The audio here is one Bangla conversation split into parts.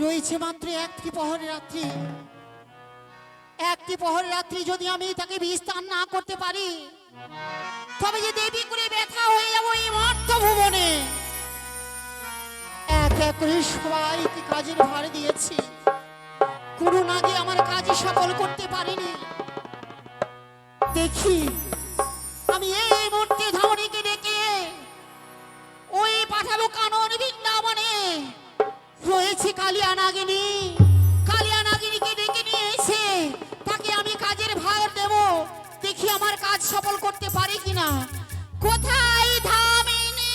রয়েছে মাত্র একটি পহরের রাত্রি। একটি পহরের রাত্রি যদি আমি তাকে বিস্তার না করতে পারি, তবে যে দেবী করে ব্যথা হয়ে যাব এই মর্ত ভুবনে। এক এক করে সবাইকে কাজের ভার দিয়েছি? কোনো নাগে আমার কাজ সফল করতে পারিনি। দেখি, আমি এই মুহূর্তে ধামনিকে ডেকে ওই পাঠাবো কানন বৃন্দাবনে রয়েছে কালিয়া নাগিনী। কালিয়া নাগিনীকে ডেকে নিয়ে এসে তাকে আমি কাজের ভার দেব। দেখি আমার কাজ সফল করতে পারি কিনা। কোথায় ধামিনী?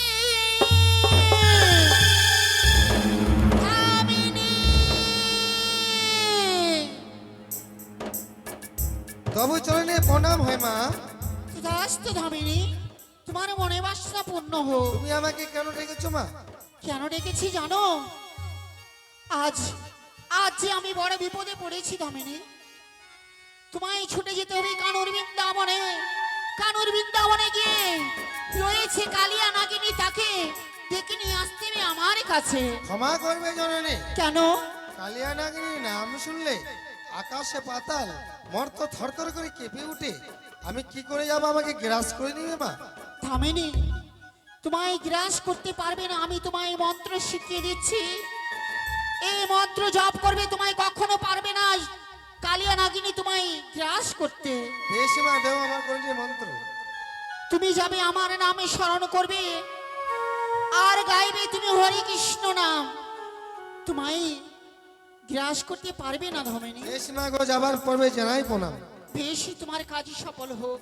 তবু চরণে প্রণাম হয় মা। তথাস্ত ধামিনী তোমার মনে বাসনা পূর্ণ হোক। তুমি আমাকে কেন ডেকেছো মা? কেন ডেকেছি জানো? আজ আজ যে আমি বড় বিপদে পড়েছি দামিনী তোমায় ছুটে যেতে হবে কানুর বৃন্দাবনে। কানুর বৃন্দাবনে গিয়ে রয়েছে কালিয়া নাগিনী তাকে ডেকে নিয়ে আসতে হবে আমার কাছে। ক্ষমা করবে জননী। কেন? কালিয়া নাগিনীর নাম শুনলে আকাশে পাতাল মর্ত থরথর করে কেঁপে উঠে আমি কি করে যাব আমাকে গ্রাস করে নিবে মা? থামেনি। তোমায় গ্রাস করতে পারবে না আমি তোমায় মন্ত্র শিখিয়ে দিচ্ছি। এই মন্ত্র জপ করবে তোমায় কখনো পারবে না। কালিয়া নাগিনী তোমায় গ্রাস করতে। বেশ মা দেও আমার কোন মন্ত্র। তুমি যাবে আমার নামে স্মরণ করবে। আর গাইবে তুমি হরে কৃষ্ণ নাম। তোমায় গ্রাস করতে পারবে না ধমেনি। বেশ মা গো যাবার পর্বে জানাই প্রণাম। বেশি তোমার কাজই সফল হোক।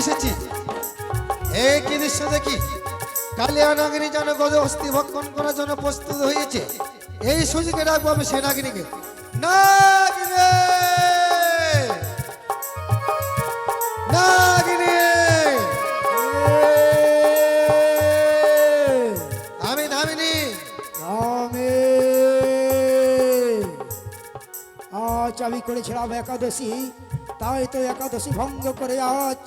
এসেছি। কি দৃশ্য দেখি? কালিয়া নাগিনী যেন গজ অস্থি ভক্ষণ করার জন্য প্রস্তুত হয়েছে। এই সুযোগে ডাকবো আমি সে নাগিনীকে। নাগিনী! আমি করেছিলাম একাদশী। তাই তো একাদশী ভঙ্গ করে আজ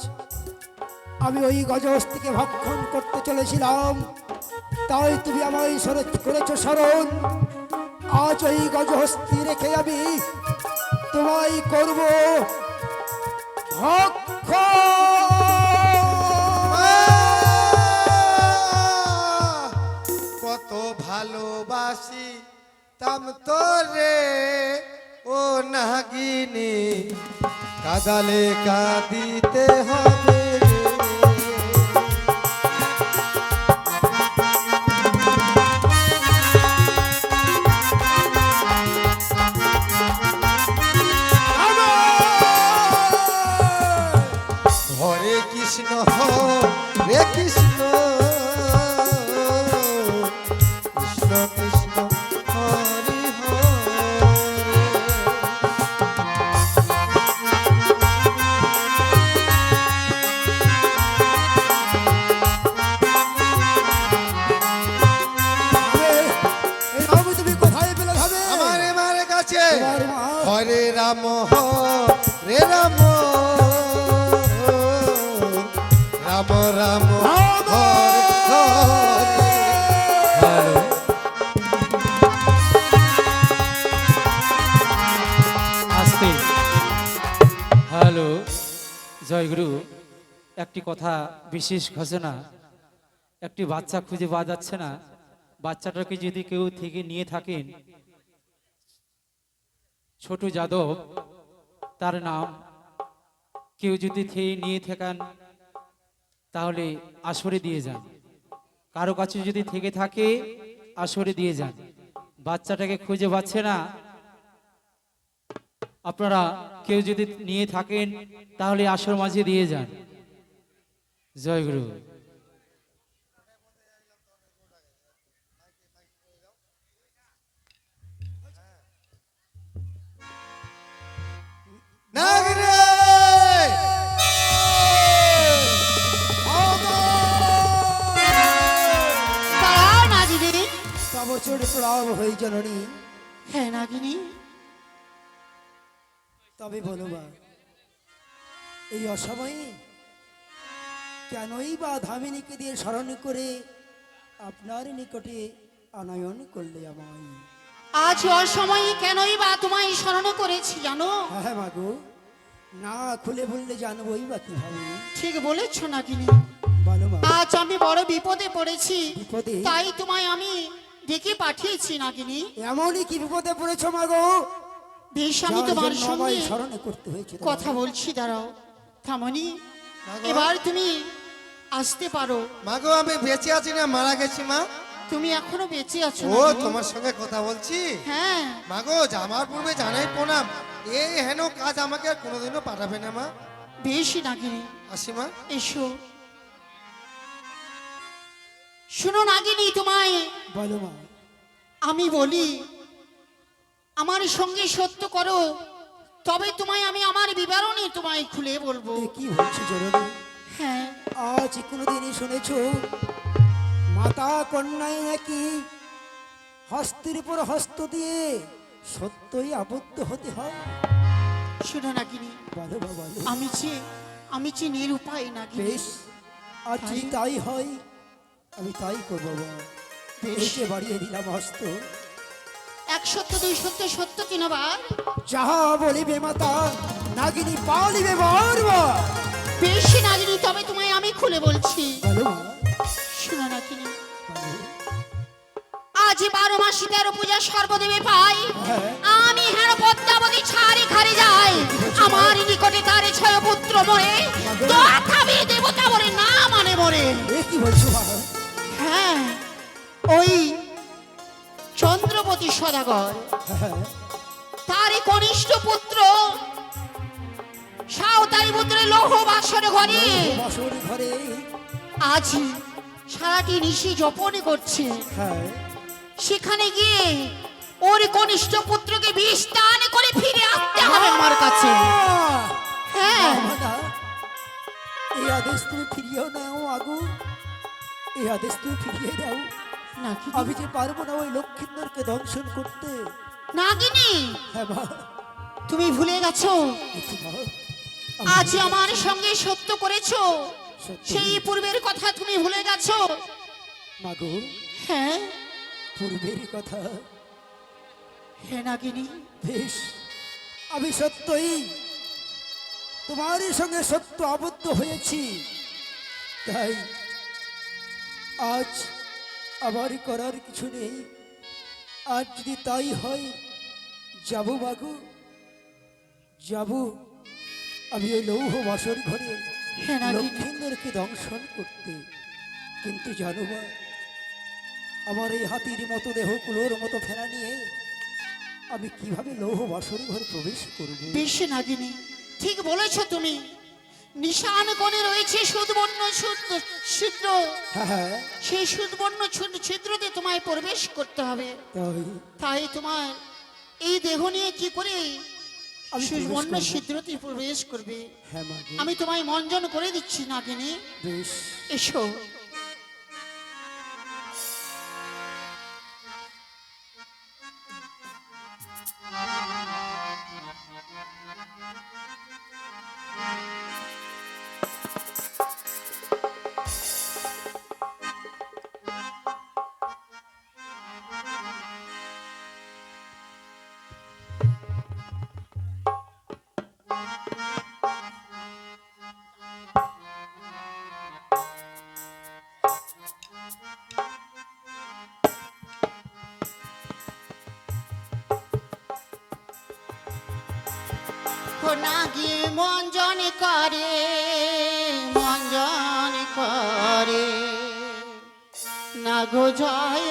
আমি ওই গজহস্তিকে ভক্ষণ করতে চলেছিলাম। তাই তুমি আমায় করেছ স্মরণ আজ ওই গজহস্তি রেখে আমি তোমায় করব! কত ভালোবাসি তাম তোরে, ও নাগিনী। কাদালে কাঁদিতে হবে। হরে কৃষ্ণ হ্যালো। জয়গুরু, একটি কথা বিশেষ ঘোষণা। একটি বাচ্চা খুঁজে পাওয়া যাচ্ছে না। বাচ্চাটাকে যদি কেউ থেকে নিয়ে থাকেন, ছোট যাদব, তার নাম। কেউ যদি থেকে নিয়ে থাকেন তাহলে আসরে দিয়ে যান। কারও কাছে যদি থেকে থাকে, আসরে দিয়ে যান। বাচ্চাটাকে খুঁজে পাচ্ছে না। আপনারা কেউ যদি নিয়ে থাকেন, তাহলে আসর মাঝে দিয়ে যান। জয় গুরু। প্রলাপ হয়ে জননী। হ্যাঁ নাগিনী। তবে বলো বা এই অসময়ে কেনই বা ধামিনীকে দিয়ে স্মরণ করে আপনার নিকটে আনয়ন করলে আমায়? আজ অসময়ে কেনই বা তোমায় স্মরণ করেছি জানো? হ্যাঁ হ্যাঁ মাগো না খুলে বললে জানবই বা কীভাবে? ঠিক বলেছ নাগিনী। আজ আমি বড় বিপদে পড়েছি। তাই তোমায় আমি ডেকে পাঠিয়েছি নাগিনী। এমনই কি বিপদে পড়েছ মাগো? বেশ আমি তোমার সঙ্গে আমায় করতে হয়েছে কথা বলছি দাঁড়াও। থামনি। মাগো। এবার তুমি আসতে পারো। মাগো আমি বেঁচে আছি না মারা গেছি মা। তুমি এখনও বেঁচে আছো ও তোমার সঙ্গে কথা বলছি? হ্যাঁ। মাগো যাবার পূর্বে জানাই প্রণাম। এই হেন কাজ আমাকে আর কোনোদিনও পাঠাবে না মা। বেশি নাগিনী। আসি মা। এসো। শুনো নাগিনী তোমায়। বলো মা। আমি বলি আমার সঙ্গে সত্য করো তবে তোমায় আমি আমার বিবরণী তোমায় খুলে বলব। কি হচ্ছে জরুরি হ্যাঁ। আজ কোনোদিনই শুনেছ মাতা কন্যায় নাকি হস্তের উপর হস্ত দিয়ে সত্যই আবদ্ধ হতে হয়? শুনো নাগিনী বলো বলো। আমি যে আমি যে নিরুপায় নাগিনী। বেশ আর তাই হয়। আমি তাই করব বা বেশ বাড়িয়ে দিলাম হস্ত এক সত্য দুই সত্য সত্য কিনবার যাহা বলিবে মাতা নাগিনী পালিবে বারবার। বেশ নাগিনী তবে তোমায় আমি খুলে বলছি। বলো মা। নাগিনী। আজ বারো মাসি তেরো পূজা সর্বদেবে পাই। হ্যাঁ। আমি হেন পদ্মাবতী ছাড়ি খারে যাই। আমার নিকটে তার ছয় পুত্র মরে। চন্দ্রপতি সদাগর। তারই কনিষ্ঠ পুত্র সাঁওতালি পুত্রের লৌহ বাসর ঘরে। ঘরে। আজ সারাটি নিশি জপন করছে। হ্যাঁ। সেখানে গিয়ে ওর কনিষ্ঠ পুত্রকে বিষ দান করে ফিরে আসতে হবে আমার কাছে। হ্যাঁ। এই আদেশ তুমি ফিরিয়েও নাও আগু। এই আদেশ তুমি ফিরিয়ে দাও। আমি যে পারব না ওই লক্ষ্মীন্দরকে দংশন করতে। নাগিনী? হ্যাঁ মা। তুমি ভুলে গেছো? আজ আমার সঙ্গে সত্য করেছ। সেই পূর্বের কথা তুমি ভুলে গেছো? মাগো হ্যাঁ? পূর্বের কথা। হ্যাঁ নাগিনী। বেশ আমি সত্যই তোমারই সঙ্গে সত্য আবদ্ধ হয়েছি। তাই আজ আমার করার কিছু নেই। আর যদি তাই হয় যাব মাগো যাব। আমি ওই লৌহ বাসর ঘরে নাগিনী লক্ষ্মীন্দরকে দংশন করতে। কিন্তু জানো মা আমার এই হাতির মতো দেহ কুলোর মতো ফেরা নিয়ে আমি কীভাবে লৌহ বাসর ঘরে প্রবেশ করব? বেশ নাগিনী ঠিক বলেছ তুমি। নিশান কোণে রয়েছে সুদবর্ণ ছিদ্র। হ্যাঁ। সেই সুদবর্ণ ছিদ্র- ছিদ্রতে তোমায় প্রবেশ করতে হবে। তাই? তোমার এই দেহ নিয়ে কি করে প্রবেশ ছিদ্রতে প্রবেশ করবে? হ্যাঁ আমি তোমায় মঞ্জন করে দিচ্ছি না কিনে এসো। নাগি মঞ্জন করে মঞ্জন করে। নাগো জয়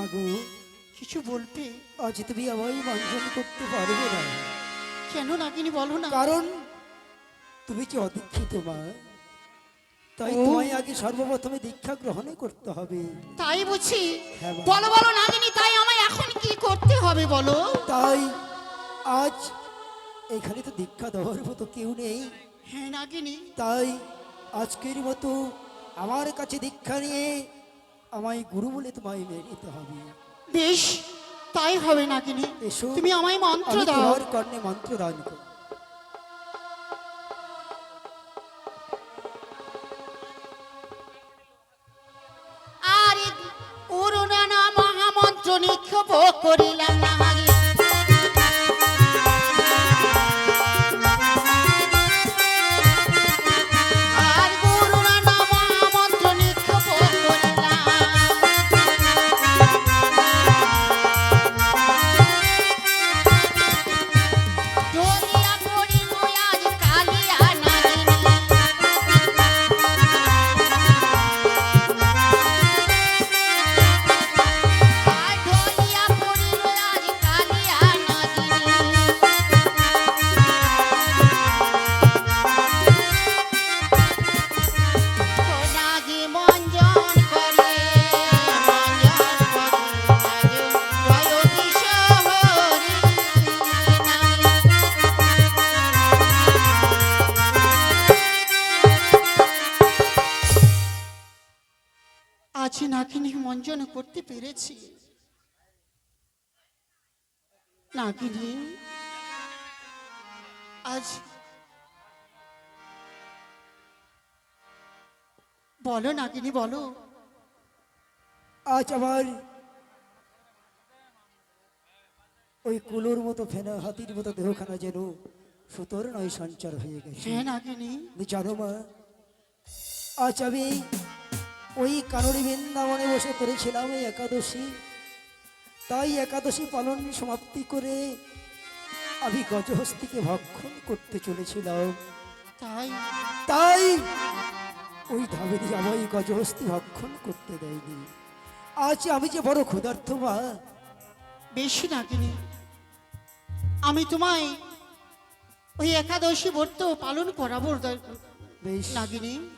মাগো কিছু বলতে আজ তুমি আমায় মাঞ্জন করতে পারবে না। কেন নাগিনী বলো না। কারণ তুমি কি অদীক্ষিত মা? তাই তোমায় আগে সর্বপ্রথমে দীক্ষা গ্রহণ করতে হবে। তাই বুঝি? হ্যাঁ। বলো বলো নাগিনী তাই আমায় এখন কি করতে হবে বলো? তাই আজ এখানে তো দীক্ষা দেওয়ার মতো কেউ নেই। হ্যাঁ নাগিনী তাই আজকের মতো আমার কাছে দীক্ষা নিয়ে আমায় গুরু বলে তোমায় মেনে নিতে হবে। বেশ তাই হবে না এসো। তুমি আমায় মন্ত্র দাও। কর্ণে মন্ত্র দান পেরেছি নাগিনী আজ বলো নাগিনী বলো। আজ আমার ওই কুলোর মতো ফেনা হাতির মতো দেহখানা যেন সুতোর নয় সঞ্চার হয়ে গেছে। হ্যাঁ জানো মা আজ আমি ওই কানরি বৃন্দাবনে বসে করেছিলাম এই একাদশী। তাই একাদশী পালন সমাপ্তি করে আমি গজহস্তিকে ভক্ষণ করতে চলেছিলাম। তাই? তাই ওই ধাবেরি আমায় গজহস্তি ভক্ষণ করতে দেয়নি। আজ আমি যে বড় ক্ষুধার্থ মা। বেশি নাগিনী আমি তোমায় ওই একাদশী ব্রত পালন করাবো বেশ। নাগিনী।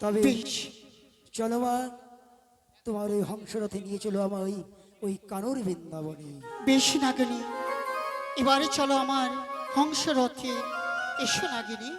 তবে চলমান চলো মা তোমার ওই হংসরথে নিয়ে চলো আমার ওই ওই কানুর বৃন্দাবনে। বেশ নাগিনী এবারে চলো আমার হংসরথে। এসো নাগিনী।